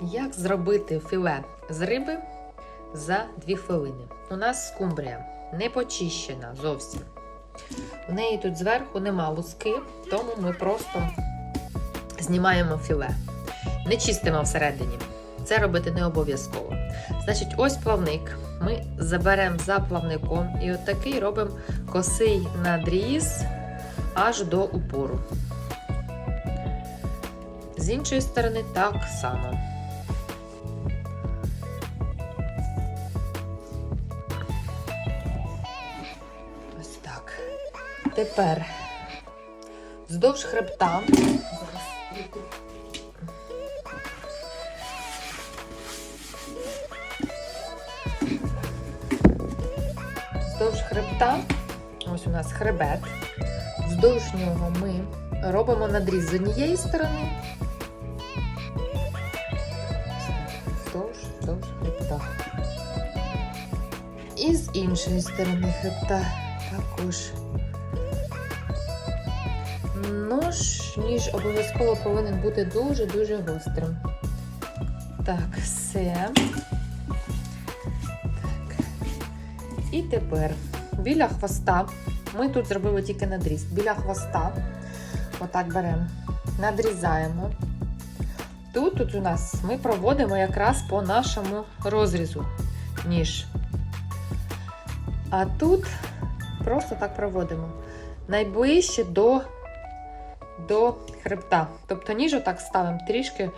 Як зробити філе з риби за 2 хвилини? У нас скумбрія не почищена зовсім. В неї тут зверху нема луски, тому ми просто знімаємо філе. Не чистимо всередині. Це робити не обов'язково. Значить, ось плавник. Ми заберемо за плавником і отакий робимо косий надріз аж до упору. З іншої сторони так само. Тепер вздовж хребта. Вздовж хребта, ось у нас хребет. Вздовж нього ми робимо надріз з однієї сторони. Вздовж, вздовж хребта. І з іншої сторони хребта також. Нож, ніж обов'язково повинен бути дуже-дуже гострим. Так, все. Так. І тепер біля хвоста. Ми тут зробили тільки надріз. Біля хвоста. Отак беремо, надрізаємо. Тут, тут у нас ми проводимо якраз по нашому розрізу ніж. А тут просто так проводимо. Найближче до, до хребта. Тобто ніж отак ставимо трішки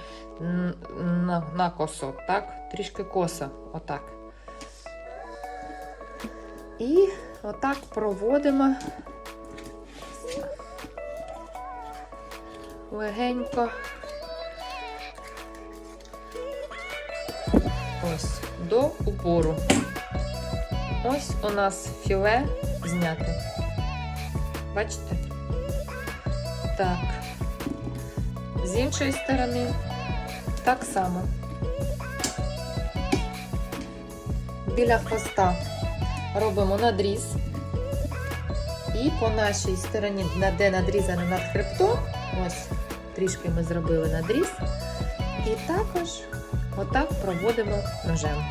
на, на косо, так? Трішки косо, отак. І отак проводимо легенько. Ось до упору. Ось у нас філе зняте. Бачите? Так. З іншої сторони так само. Біля хвоста робимо надріз. І по нашій стороні, де надрізано над хребтом, ось трішки ми зробили надріз. І також отак проводимо ножем.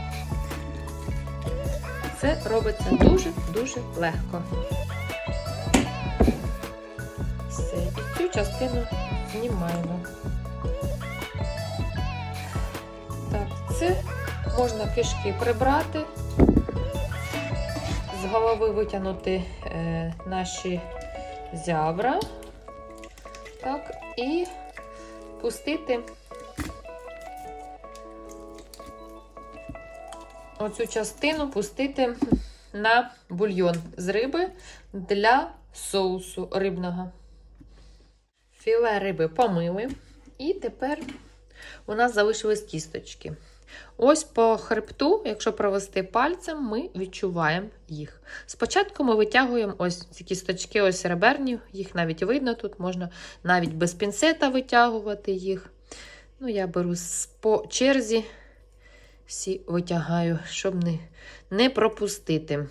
Це робиться дуже-дуже легко. Цю частину знімаємо. Так, це можна кишки прибрати, з голови витягнути е, наші зябра. Так, і пустити оцю частину пустити на бульйон з риби для соусу рибного. Філе риби помили. І тепер у нас залишились кісточки. Ось по хребту, якщо провести пальцем, ми відчуваємо їх. Спочатку ми витягуємо ось ці кісточки, ось реберні, їх навіть видно тут, можна навіть без пінцета витягувати їх. Ну, я беру по черзі, всі витягаю, щоб не, не пропустити.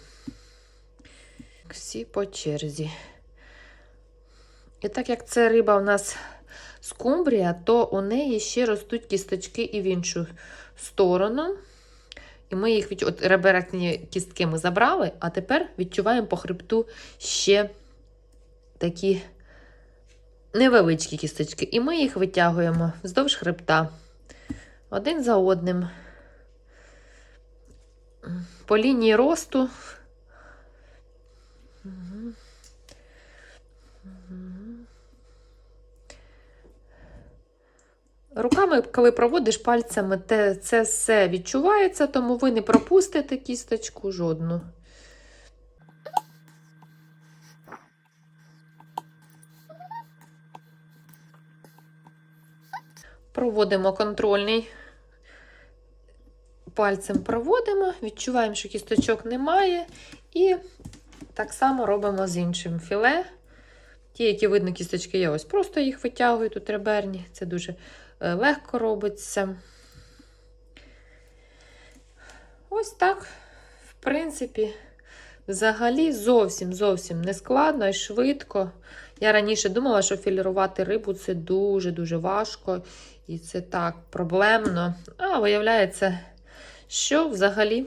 Всі по черзі. І так як це риба у нас скумбрія, то у неї ще ростуть кісточки і в іншу сторону. І ми їх від... От кістки ми забрали, а тепер відчуваємо по хребту ще такі невеличкі кісточки. І ми їх витягуємо вздовж хребта один за одним. По лінії росту. Руками, коли проводиш пальцями, те, це все відчувається, тому ви не пропустите кісточку жодну. Проводимо контрольний. Пальцем проводимо, відчуваємо, що кісточок немає. І так само робимо з іншим філе. Ті, які видно, кісточки є, ось просто їх витягую, тут реберні. Це дуже легко робиться. Ось так, в принципі, взагалі зовсім зовсім не складно і швидко. Я раніше думала, що філірувати рибу це дуже-дуже важко І це так проблемно. А виявляється, що взагалі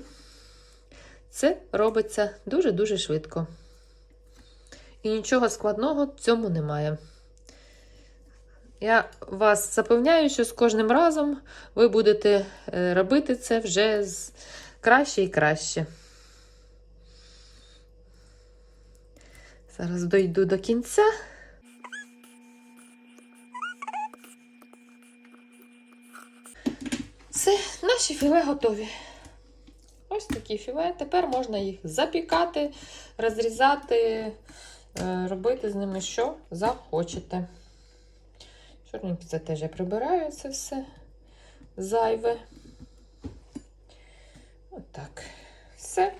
це робиться дуже-дуже швидко. І нічого складного в цьому немає. Я вас запевняю, що з кожним разом ви будете е, робити це вже краще і краще. Зараз дойду до кінця. Все, наші філе готові. Ось такі філе. Тепер можна їх запікати, розрізати, е, робити з ними що захочете. Чорненьке це теж я прибираю це все зайве. Отак. Все.